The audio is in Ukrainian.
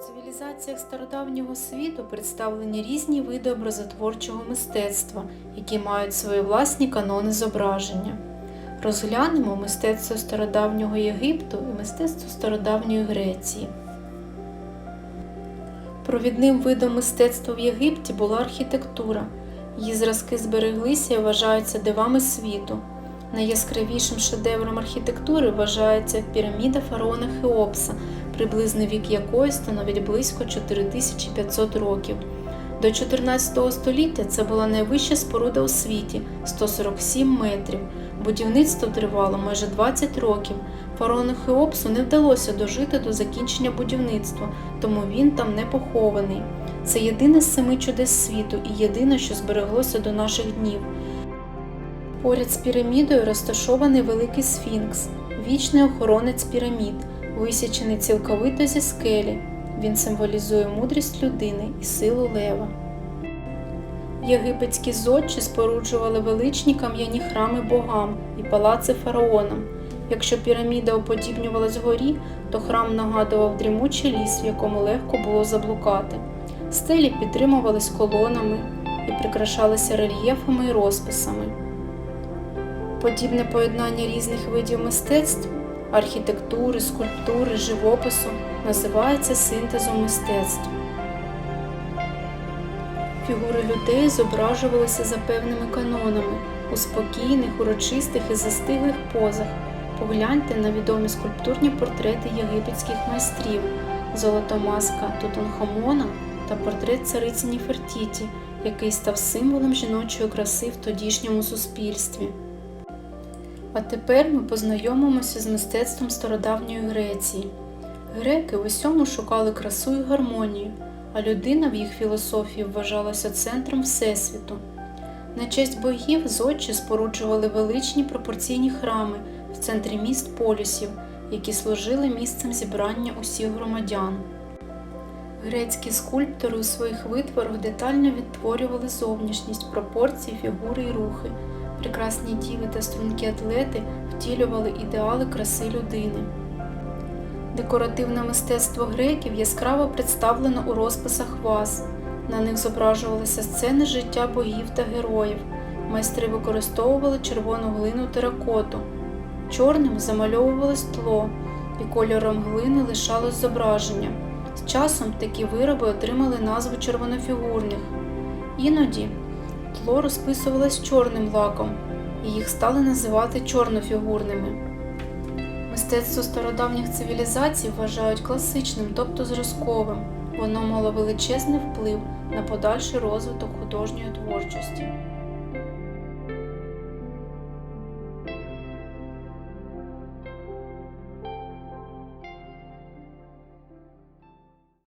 У цивілізаціях стародавнього світу представлені різні види образотворчого мистецтва, які мають свої власні канони зображення. Розглянемо мистецтво стародавнього Єгипту і мистецтво стародавньої Греції. Провідним видом мистецтва в Єгипті була архітектура. Її зразки збереглися і вважаються дивами світу. Найяскравішим шедевром архітектури вважається піраміда фараона Хеопса, приблизний вік якої становить близько 4500 років. До 14 століття це була найвища споруда у світі 147 метрів. Будівництво тривало майже 20 років. Фараону Хеопсу не вдалося дожити до закінчення будівництва, тому він там не похований. Це єдине з семи чудес світу і єдине, що збереглося до наших днів. Поряд з пірамідою розташований великий сфінкс, вічний охоронець пірамід, висічений цілковито зі скелі. Він символізує мудрість людини і силу лева. Єгипетські зодчі споруджували величні кам'яні храми богам і палаци фараонам. Якщо піраміда уподібнювалась горі, то храм нагадував дрімучий ліс, в якому легко було заблукати. Стелі підтримувались колонами і прикрашалися рельєфами і розписами. Подібне поєднання різних видів мистецтв архітектури, скульптури, живопису називається синтезом мистецтв. Фігури людей зображувалися за певними канонами у спокійних, урочистих і застиглих позах. Погляньте на відомі скульптурні портрети єгипетських майстрів, золотомаска Тутанхамона та портрет цариці Ніфертіті, який став символом жіночої краси в тодішньому суспільстві. А тепер ми познайомимося з мистецтвом стародавньої Греції. Греки в усьому шукали красу і гармонію, а людина в їх філософії вважалася центром Всесвіту. На честь богів зодчі споруджували величні пропорційні храми в центрі міст полюсів, які служили місцем зібрання усіх громадян. Грецькі скульптори у своїх витворах детально відтворювали зовнішність, пропорції, фігури і рухи. Прекрасні діви та стрункі атлети втілювали ідеали краси людини. Декоративне мистецтво греків яскраво представлено у розписах ваз. На них зображувалися сцени життя богів та героїв. Майстри використовували червону глину теракоту. Чорним замальовувалось тло, і кольором глини лишалось зображення. З часом такі вироби отримали назву червонофігурних. Іноді тло розписувалось чорним лаком, і їх стали називати чорнофігурними. Мистецтво стародавніх цивілізацій вважають класичним, тобто зразковим. Воно мало величезний вплив на подальший розвиток художньої творчості.